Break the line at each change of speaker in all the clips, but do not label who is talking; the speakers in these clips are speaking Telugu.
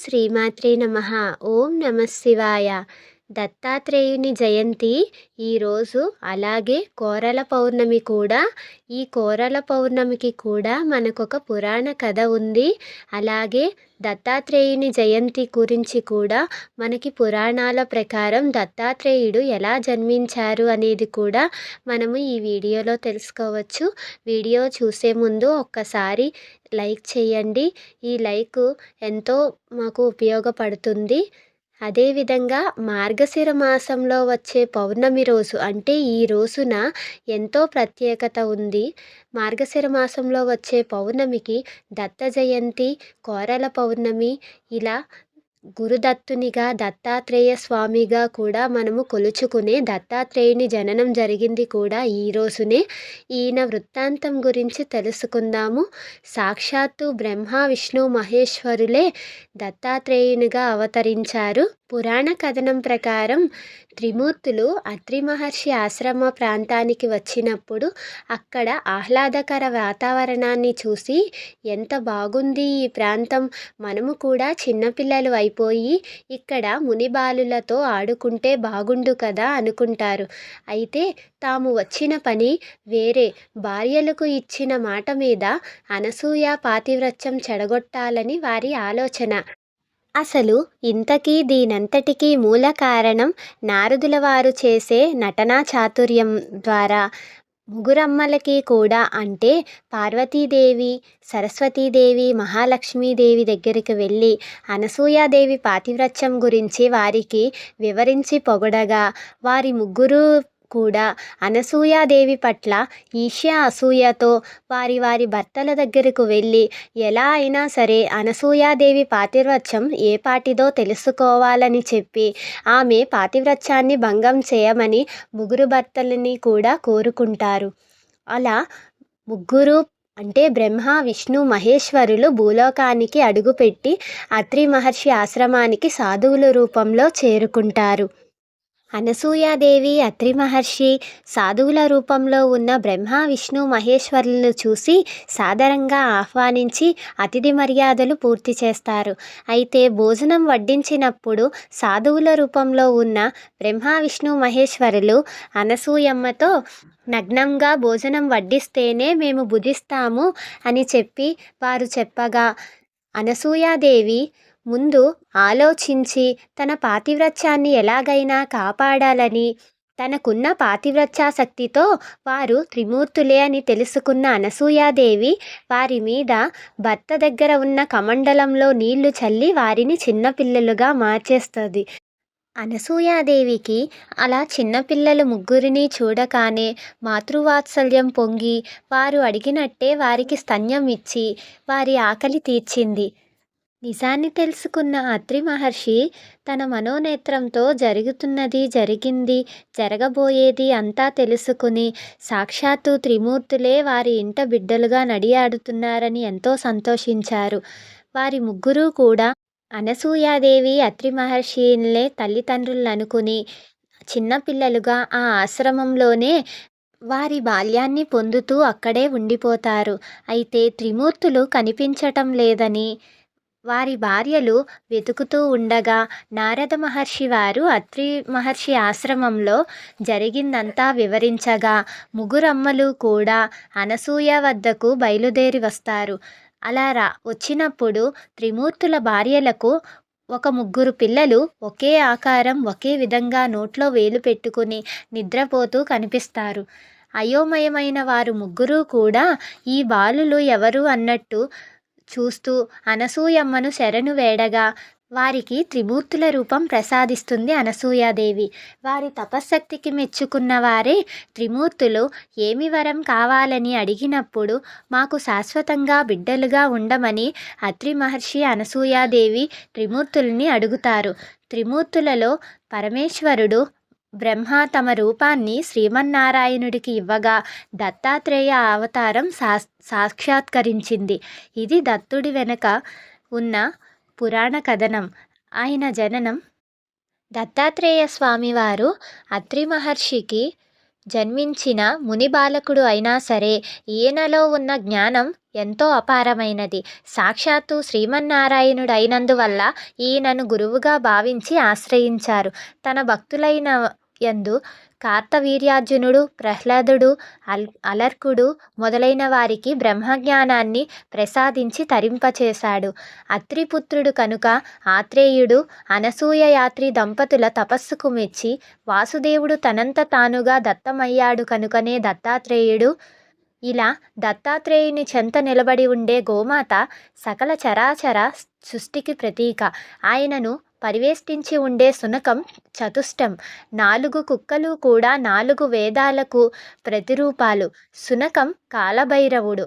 శ్రీమాత్రే నమ ఓం నమ శివాయ దత్తాత్రేయుని జయంతి ఈరోజు అలాగే కోరల పౌర్ణమి కూడా. ఈ కోరల పౌర్ణమికి కూడా మనకొక పురాణ కథ ఉంది. అలాగే దత్తాత్రేయుని జయంతి గురించి కూడా మనకి పురాణాల ప్రకారం దత్తాత్రేయుడు ఎలా జన్మించారు అనేది కూడా మనము ఈ వీడియోలో తెలుసుకోవచ్చు. వీడియో చూసే ముందు ఒక్కసారి లైక్ చేయండి. ఈ లైక్ ఎంతో మాకు ఉపయోగపడుతుంది. అదేవిధంగా మార్గశిర మాసంలో వచ్చే పౌర్ణమి రోజు అంటే ఈ రోజున ఎంతో ప్రత్యేకత ఉంది. మార్గశిర మాసంలో వచ్చే పౌర్ణమికి దత్త జయంతి కోరల పౌర్ణమి ఇలా గురుదత్తునిగా దత్తాత్రేయ స్వామిగా కూడా మనము కొలుచుకునే దత్తాత్రేయుని జననం జరిగింది కూడా ఈ రోజునే. ఈయన వృత్తాంతం గురించి తెలుసుకుందాము. సాక్షాత్తు బ్రహ్మ విష్ణు మహేశ్వరులే దత్తాత్రేయునిగా అవతరించారు. పురాణ కథనం ప్రకారం త్రిమూర్తులు అత్రి మహర్షి ఆశ్రమ ప్రాంతానికి వచ్చినప్పుడు అక్కడ ఆహ్లాదకర వాతావరణాన్ని చూసి ఎంత బాగుంది ఈ ప్రాంతం మనము కూడా చిన్నపిల్లలు అయిపోయి ఇక్కడ మునిబాలులతో ఆడుకుంటే బాగుండు కదా అనుకుంటారు. అయితే తాము వచ్చిన పని వేరే. భార్యలకు ఇచ్చిన మాట మీద అనసూయ పాతివ్రత్యం చెడగొట్టాలని వారి ఆలోచన. అసలు ఇంతకీ దీనంతటికీ మూల కారణం నారదుల వారు చేసే నటనా చాతుర్యం ద్వారా ముగురమ్మలకి కూడా అంటే పార్వతీదేవి సరస్వతీదేవి మహాలక్ష్మీదేవి దగ్గరికి వెళ్ళి అనసూయాదేవి పాతివ్రత్యం గురించి వారికి వివరించి పొగడగా వారి ముగ్గురు కూడా అనసూయాదేవి పట్ల ఈర్ష్య అసూయతో వారి వారి భర్తల దగ్గరకు వెళ్ళి ఎలా అయినా సరే అనసూయాదేవి పాతివ్రత్యం ఏ పాటిదో తెలుసుకోవాలని చెప్పి ఆమె పాతివ్రత్యాన్ని భంగం చేయమని ముగ్గురు భర్తలని కూడా కోరుకుంటారు. అలా ముగ్గురు అంటే బ్రహ్మ విష్ణు మహేశ్వరులు భూలోకానికి అడుగుపెట్టి అత్రి మహర్షి ఆశ్రమానికి సాధువుల రూపంలో చేరుకుంటారు. అనసూయాదేవి అత్రి మహర్షి సాధువుల రూపంలో ఉన్న బ్రహ్మ విష్ణు మహేశ్వరులను చూసి సాదరంగా ఆహ్వానించి అతిథి మర్యాదలు పూర్తి చేస్తారు. అయితే భోజనం వడ్డించినప్పుడు సాధువుల రూపంలో ఉన్న బ్రహ్మ విష్ణు మహేశ్వరులు అనసూయమ్మతో నగ్నంగా భోజనం వడ్డిస్తేనే మేము భుజిస్తాము అని చెప్పి వారు చెప్పగా అనసూయాదేవి ముందు ఆలోచించి తన పాతివ్రత్యాన్ని ఎలాగైనా కాపాడాలని తనకున్న పాతివ్రత్యాశక్తితో వారు త్రిమూర్తులే అని తెలుసుకున్న అనసూయాదేవి వారి మీద భర్త దగ్గర ఉన్న కమండలంలో నీళ్ళు చల్లి వారిని చిన్నపిల్లలుగా మార్చేస్తుంది. అనసూయాదేవికి అలా చిన్నపిల్లలు ముగ్గురిని చూడగానే మాతృవాత్సల్యం పొంగి వారు అడిగినట్టే వారికి స్తన్యం ఇచ్చి వారి ఆకలి తీర్చింది. నిజాన్ని తెలుసుకున్న అత్రి మహర్షి తన మనోనేత్రంతో జరుగుతున్నది జరిగింది జరగబోయేది అంతా తెలుసుకుని సాక్షాత్తు త్రిమూర్తులే వారి ఇంట బిడ్డలుగా నడియాడుతున్నారని ఎంతో సంతోషించారు. వారి ముగ్గురు కూడా అనసూయాదేవి అత్రి మహర్షిలే తల్లిదండ్రులను అనుకుని చిన్నపిల్లలుగా ఆ ఆశ్రమంలోనే వారి బాల్యాన్ని పొందుతూ అక్కడే ఉండిపోతారు. అయితే త్రిమూర్తులు కనిపించటం లేదని వారి భార్యలు వెతుకుతూ ఉండగా నారద మహర్షి వారు అత్రి మహర్షి ఆశ్రమంలో జరిగిందంతా వివరించగా ముగ్గురమ్మలు కూడా అనసూయ వద్దకు బయలుదేరి వస్తారు. అలా రా వచ్చినప్పుడు త్రిమూర్తుల భార్యలకు ఒక ముగ్గురు పిల్లలు ఒకే ఆకారం ఒకే విధంగా నోట్లో వేలు పెట్టుకుని నిద్రపోతూ కనిపిస్తారు. అయోమయమైన వారు ముగ్గురు కూడా ఈ బాలులు ఎవరు? అన్నట్టు చూస్తూ అనసూయమ్మను శరణు వేడగా వారికి త్రిమూర్తుల రూపం ప్రసాదిస్తుంది అనసూయాదేవి. వారి తపశ్శక్తికి మెచ్చుకున్న వారే త్రిమూర్తులు. ఏమి వరం కావాలని అడిగినప్పుడు మాకు శాశ్వతంగా బిడ్డలుగా ఉండమని అత్రి మహర్షి అనసూయాదేవి త్రిమూర్తుల్ని అడుగుతారు. త్రిమూర్తులలో పరమేశ్వరుడు బ్రహ్మ తమ రూపాన్ని శ్రీమన్నారాయణుడికి ఇవ్వగా దత్తాత్రేయ అవతారం సా సాక్షాత్కరించింది. ఇది దత్తుడి వెనుక ఉన్న పురాణ కథనం. ఆయన జననం దత్తాత్రేయ స్వామివారు అత్రి మహర్షికి
జన్మించిన ముని బాలకుడు అయినా సరే ఈయనలో ఉన్న జ్ఞానం ఎంతో అపారమైనది. సాక్షాత్తు శ్రీమన్నారాయణుడు అయినందువల్ల ఈయనను గురువుగా భావించి ఆశ్రయించారు. తన భక్తులైన యందు కార్తవీర్యార్జునుడు ప్రహ్లాదుడు అల్ అలర్కుడు మొదలైన వారికి బ్రహ్మజ్ఞానాన్ని ప్రసాదించి తరింపచేశాడు. అత్రిపుత్రుడు కనుక ఆత్రేయుడు అనసూయ యాత్రి దంపతుల తపస్సుకు మెచ్చి వాసుదేవుడు తనంత తానుగా దత్తమయ్యాడు కనుకనే దత్తాత్రేయుడు. ఇలా దత్తాత్రేయుని చెంత నిలబడి ఉండే గోమాత సకల చరాచర సృష్టికి ప్రతీక. ఆయనను పరివేష్టించి ఉండే శునకం చతుష్టం. నాలుగు కుక్కలు కూడా నాలుగు వేదాలకు ప్రతిరూపాలు. శునకం కాలభైరవుడు.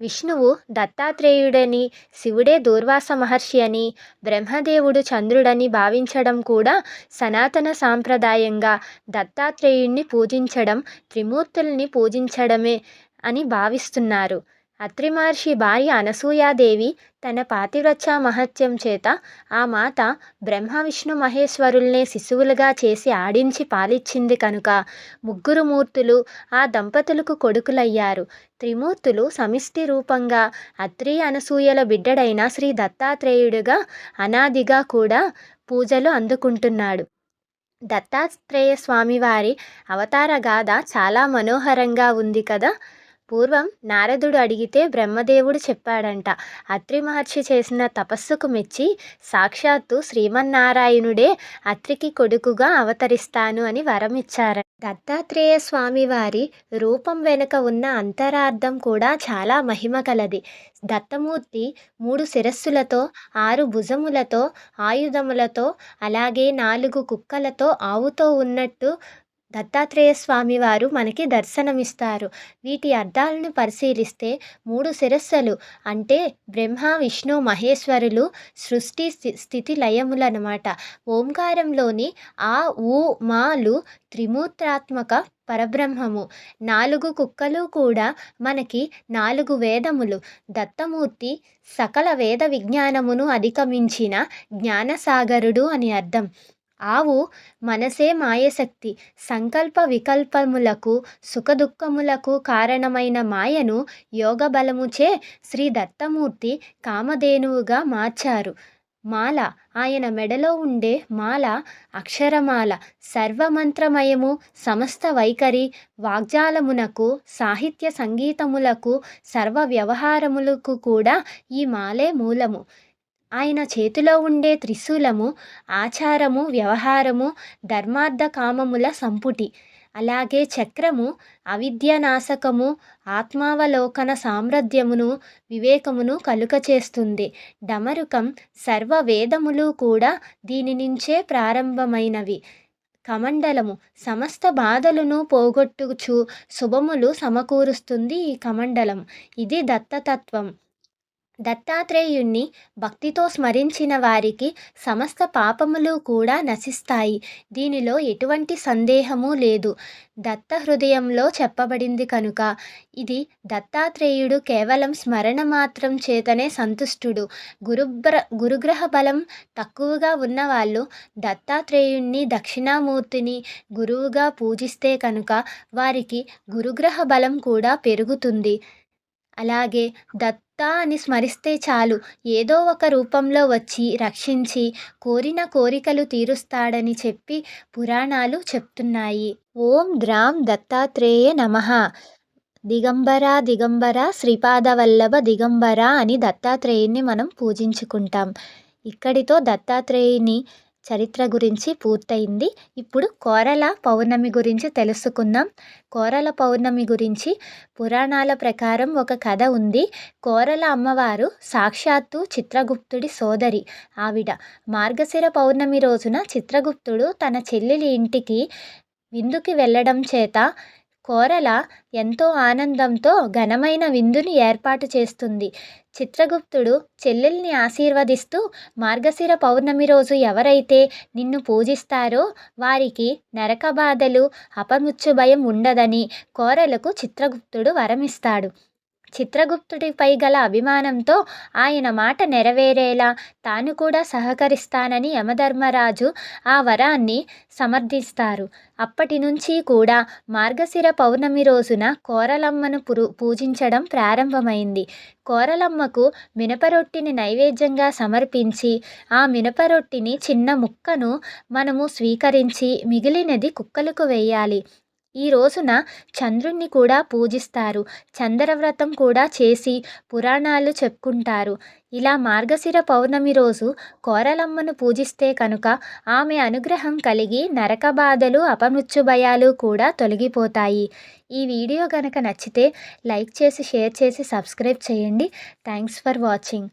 విష్ణువు దత్తాత్రేయుడని శివుడే దూర్వాస మహర్షి అని బ్రహ్మదేవుడు చంద్రుడని భావించడం కూడా సనాతన సాంప్రదాయంగా దత్తాత్రేయుణ్ణి పూజించడం త్రిమూర్తుల్ని పూజించడమే అని భావిస్తున్నారు. అత్రి మహర్షి భార్య అనసూయాదేవి తన పాతివ్రత్య మహత్యం చేత ఆ మాత బ్రహ్మ విష్ణు మహేశ్వరుల్నే శిశువులుగా చేసి ఆడించి పాలిచ్చింది కనుక ముగ్గురు మూర్తులు ఆ దంపతులకు కొడుకులయ్యారు. త్రిమూర్తులు సమిష్టి రూపంగా అత్రి అనసూయల బిడ్డడైన శ్రీ దత్తాత్రేయుడుగా అనాదిగా కూడా పూజలు అందుకుంటున్నాడు. దత్తాత్రేయ స్వామివారి అవతార గాథ చాలా మనోహరంగా ఉంది కదా? పూర్వం నారదుడు అడిగితే బ్రహ్మదేవుడు చెప్పాడంట. అత్రి మహర్షి చేసిన తపస్సుకు మెచ్చి సాక్షాత్తు శ్రీమన్నారాయణుడే అత్రికి కొడుకుగా అవతరిస్తాను అని వరం ఇచ్చారు దత్తాత్రేయ స్వామివారి రూపం వెనుక ఉన్న అంతరార్థం కూడా చాలా మహిమ కలది. దత్తమూర్తి మూడు శిరస్సులతో ఆరు భుజములతో ఆయుధములతో అలాగే నాలుగు కుక్కలతో ఆవుతో ఉన్నట్టు దత్తాత్రేయ స్వామి వారు మనకి దర్శనమిస్తారు. వీటి అర్థాలను పరిశీలిస్తే మూడు శిరస్సులు అంటే బ్రహ్మ విష్ణు మహేశ్వరులు సృష్టి స్థితి లయములన్నమాట. ఓంకారంలోని ఆ ఊ మాలు త్రిమూర్తాత్మక పరబ్రహ్మము. నాలుగు కుక్కలు కూడా మనకి నాలుగు వేదములు. దత్తమూర్తి సకల వేద విజ్ఞానమును అధిగమించిన జ్ఞానసాగరుడు అని అర్థం. ఆవు మనసే మాయశక్తి. సంకల్ప వికల్పములకు సుఖదుఖములకు కారణమైన మాయను యోగ బలముచే శ్రీ దత్తమూర్తి కామధేనువుగా మార్చారు. మాల ఆయన మెడలో ఉండే మాల అక్షరమాల సర్వమంత్రమయము సమస్త వైఖరి వాగ్జాలమునకు సాహిత్య సంగీతములకు సర్వ వ్యవహారములకు కూడా ఈ మాలే మూలము. ఆయన చేతిలో ఉండే త్రిశూలము ఆచారము వ్యవహారము ధర్మార్థ కామముల సంపుటి. అలాగే చక్రము అవిద్యనాశకము ఆత్మావలోకన సామ్రాజ్యమును వివేకమును కలుగచేస్తుంది డమరుకం సర్వ వేదములు కూడా దీని నుంచే ప్రారంభమైనవి. కమండలము సమస్త బాధలను పోగొట్టుచు శుభములు సమకూరుస్తుంది ఈ కమండలం. ఇది దత్తతత్వం. దత్తాత్రేయుణ్ణి భక్తితో స్మరించిన వారికి సమస్త పాపములు కూడా నశిస్తాయి. దీనిలో ఎటువంటి సందేహము లేదు. దత్త హృదయంలో చెప్పబడింది కనుక ఇది దత్తాత్రేయుడు కేవలం స్మరణ మాత్రం చేతనే సంతుష్టుడు. గురుబ్ర గురుగ్రహ బలం తక్కువగా ఉన్నవాళ్ళు దత్తాత్రేయుణ్ణి దక్షిణామూర్తిని గురువుగా పూజిస్తే కనుక వారికి గురుగ్రహ బలం కూడా పెరుగుతుంది. అలాగే దత్తా అని స్మరిస్తే చాలు. ఏదో ఒక రూపంలో వచ్చి రక్షించి కోరిన కోరికలు తీరుస్తాడని చెప్పి పురాణాలు చెప్తున్నాయి. ఓం ద్రాం దత్తాత్రేయ నమ. దిగంబర దిగంబర శ్రీపాదవల్లభ దిగంబర అని దత్తాత్రేయుని మనం పూజించుకుంటాం. ఇక్కడితో దత్తాత్రేయుని చరిత్ర గురించి పూర్తయింది. ఇప్పుడు కోరల పౌర్ణమి గురించి తెలుసుకుందాం. కోరల పౌర్ణమి గురించి పురాణాల ప్రకారం ఒక కథ ఉంది. కోరల అమ్మవారు సాక్షాత్తు చిత్రగుప్తుడి సోదరి ఆవిడ. మార్గశిర పౌర్ణమి రోజున చిత్రగుప్తుడు తన చెల్లెలి ఇంటికి విందుకి వెళ్ళడం చేత కోరల ఎంతో ఆనందంతో ఘనమైన విందుని ఏర్పాటు చేస్తుంది. చిత్రగుప్తుడు చెల్లెల్ని ఆశీర్వదిస్తూ మార్గశిర పౌర్ణమి రోజు ఎవరైతే నిన్ను పూజిస్తారో వారికి నరక బాధలు అపముచ్చు భయం ఉండదని కోరలకు చిత్రగుప్తుడు వరమిస్తాడు. చిత్రగుప్తుడిపై గల అభిమానంతో ఆయన మాట నెరవేరేలా తాను కూడా సహకరిస్తానని యమధర్మరాజు ఆ వరాన్ని సమర్థిస్తారు. అప్పటి నుంచి కూడా మార్గశిర పౌర్ణమి రోజున కోరలమ్మను పురు పూజించడం ప్రారంభమైంది. కోరలమ్మకు మినపరొట్టిని నైవేద్యంగా సమర్పించి ఆ మినపరొట్టిని చిన్న ముక్కను మనము స్వీకరించి మిగిలినది కుక్కలకు వేయాలి. ఈ రోజున చంద్రుణ్ణి కూడా పూజిస్తారు. చంద్రవ్రతం కూడా చేసి పురాణాలు చెప్పుకుంటారు. ఇలా మార్గశిర పౌర్ణమి రోజు కోరలమ్మను పూజిస్తే కనుక ఆమె అనుగ్రహం కలిగి నరక బాధలు అపమృత్యు భయాలు కూడా తొలగిపోతాయి. ఈ వీడియో కనుక నచ్చితే లైక్ చేసి షేర్ చేసి సబ్స్క్రైబ్ చేయండి. Thanks for watching.